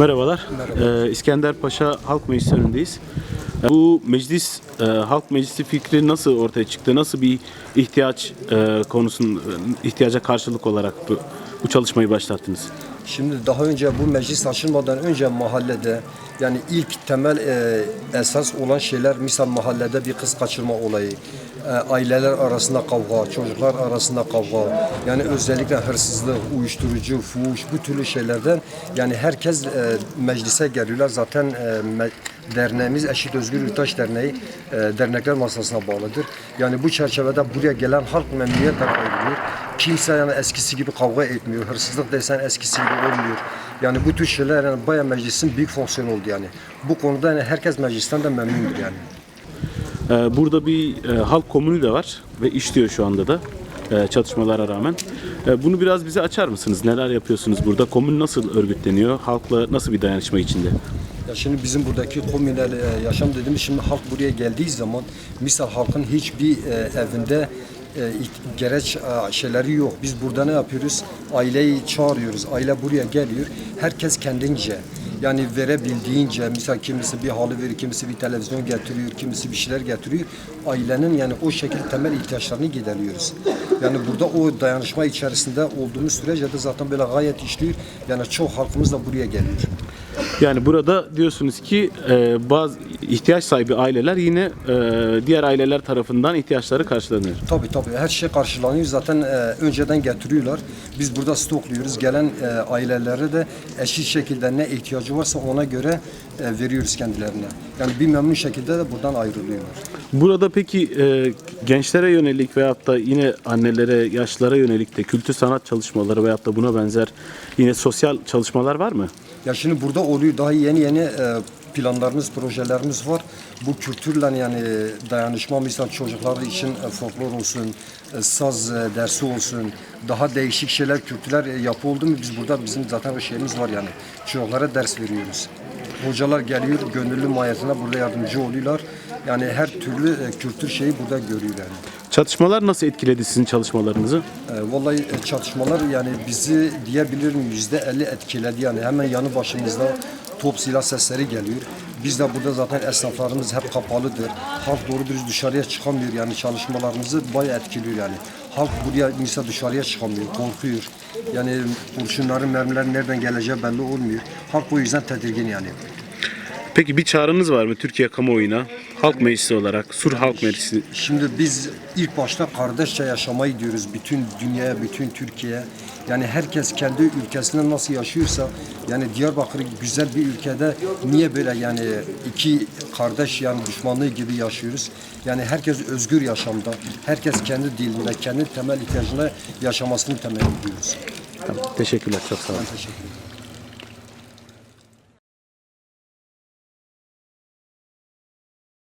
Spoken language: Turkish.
Merhabalar. Ee, İskender Paşa Halk Meclisi önündeyiz. Ee, Bu meclis, e, Halk Meclisi fikri nasıl ortaya çıktı? Nasıl bir ihtiyaç e, konusun ihtiyaca karşılık olarak bu, bu çalışmayı başlattınız? Şimdi daha önce bu meclis açılmadan önce mahallede yani ilk temel e, esas olan şeyler misal mahallede bir kız kaçırma olayı, e, aileler arasında kavga, çocuklar arasında kavga, yani özellikle hırsızlık, uyuşturucu, fuhuş bu türlü şeylerden yani herkes e, meclise geliyorlar. Zaten e, me- derneğimiz Eşit Özgür Yurttaş Derneği e, dernekler masasına bağlıdır. Yani bu çerçevede buraya gelen halk memnuniyetle ayrılıyor. Kimse yani eskisi gibi kavga etmiyor. Hırsızlık desen eskisi gibi olmuyor. Yani bu tür şeyler yani bayağı meclisin büyük fonksiyonu oldu yani. Bu konuda yani herkes meclisten de memnundur yani. Ee, Burada bir e, halk komünü de var ve işliyor şu anda da e, çatışmalara rağmen. E, Bunu biraz bize açar mısınız? Neler yapıyorsunuz burada? Komün nasıl örgütleniyor? Halkla nasıl bir dayanışma içinde? Ya şimdi bizim buradaki komünel yaşam dediğimiz şimdi halk buraya geldiği zaman misal halkın hiçbir e, evinde e, gereç e, şeyleri yok. Biz burada ne yapıyoruz? Aileyi çağırıyoruz. Aile buraya geliyor. Herkes kendince yani verebildiğince misal kimisi bir halı verir, kimisi bir televizyon getiriyor, kimisi bir şeyler getiriyor. Ailenin yani o şekilde temel ihtiyaçlarını gideriyoruz. Yani burada o dayanışma içerisinde olduğumuz sürece de zaten böyle gayet işliyor. Yani çok halkımız da buraya geliyor. Yani burada diyorsunuz ki e, bazı ihtiyaç sahibi aileler yine e, diğer aileler tarafından ihtiyaçları karşılanıyor. Tabii tabii her şey karşılanıyor. Zaten e, önceden getiriyorlar. Biz burada stokluyoruz. Gelen e, ailelere de eşit şekilde ne ihtiyacı varsa ona göre e, veriyoruz kendilerine. Yani bir memnun şekilde de buradan ayrılıyorlar. Burada peki e, gençlere yönelik veyahut da yine annelere, yaşlılara yönelik de kültür sanat çalışmaları veyahut da buna benzer yine sosyal çalışmalar var mı? Ya şimdi burada oluyor daha yeni yeni e, planlarımız, projelerimiz var. Bu kültürle yani dayanışma misal çocuklar için e, folklor olsun, e, saz e, dersi olsun, daha değişik şeyler, kültürler e, yapı oldu mu biz burada bizim zaten bir şeyimiz var yani. Çocuklara ders veriyoruz. Hocalar geliyor, gönüllü mahiyetine burada yardımcı oluyorlar. Yani her türlü e, kültür şeyi burada görüyor yani. Çatışmalar nasıl etkiledi sizin çalışmalarınızı? E, Vallahi çatışmalar yani bizi diyebilirim yüzde elli etkiledi yani hemen yanı başımızda top silah sesleri geliyor. Biz de burada zaten esnaflarımız hep kapalıdır. Halk doğru dürüst dışarıya çıkamıyor yani çalışmalarımızı bayağı etkiliyor yani. Halk buraya mesela dışarıya çıkamıyor, korkuyor. Yani kurşunların, mermilerin nereden geleceği belli olmuyor. Halk bu yüzden tedirgin yani. Peki bir çağrınız var mı Türkiye kamuoyuna? Halk Meclisi olarak, Sur Halk Meclisi. Şimdi biz ilk başta kardeşçe yaşamayı diyoruz bütün dünyaya, bütün Türkiye'ye. Yani herkes kendi ülkesinde nasıl yaşıyorsa yani Diyarbakır güzel bir ülkede niye böyle yani iki kardeş yani düşmanlığı gibi yaşıyoruz? Yani herkes özgür yaşamda, herkes kendi dilinde, kendi temel ihtiyacına yaşamasını temenni ediyoruz. Tamam, teşekkürler, çok sağ olun. Teşekkür ederim.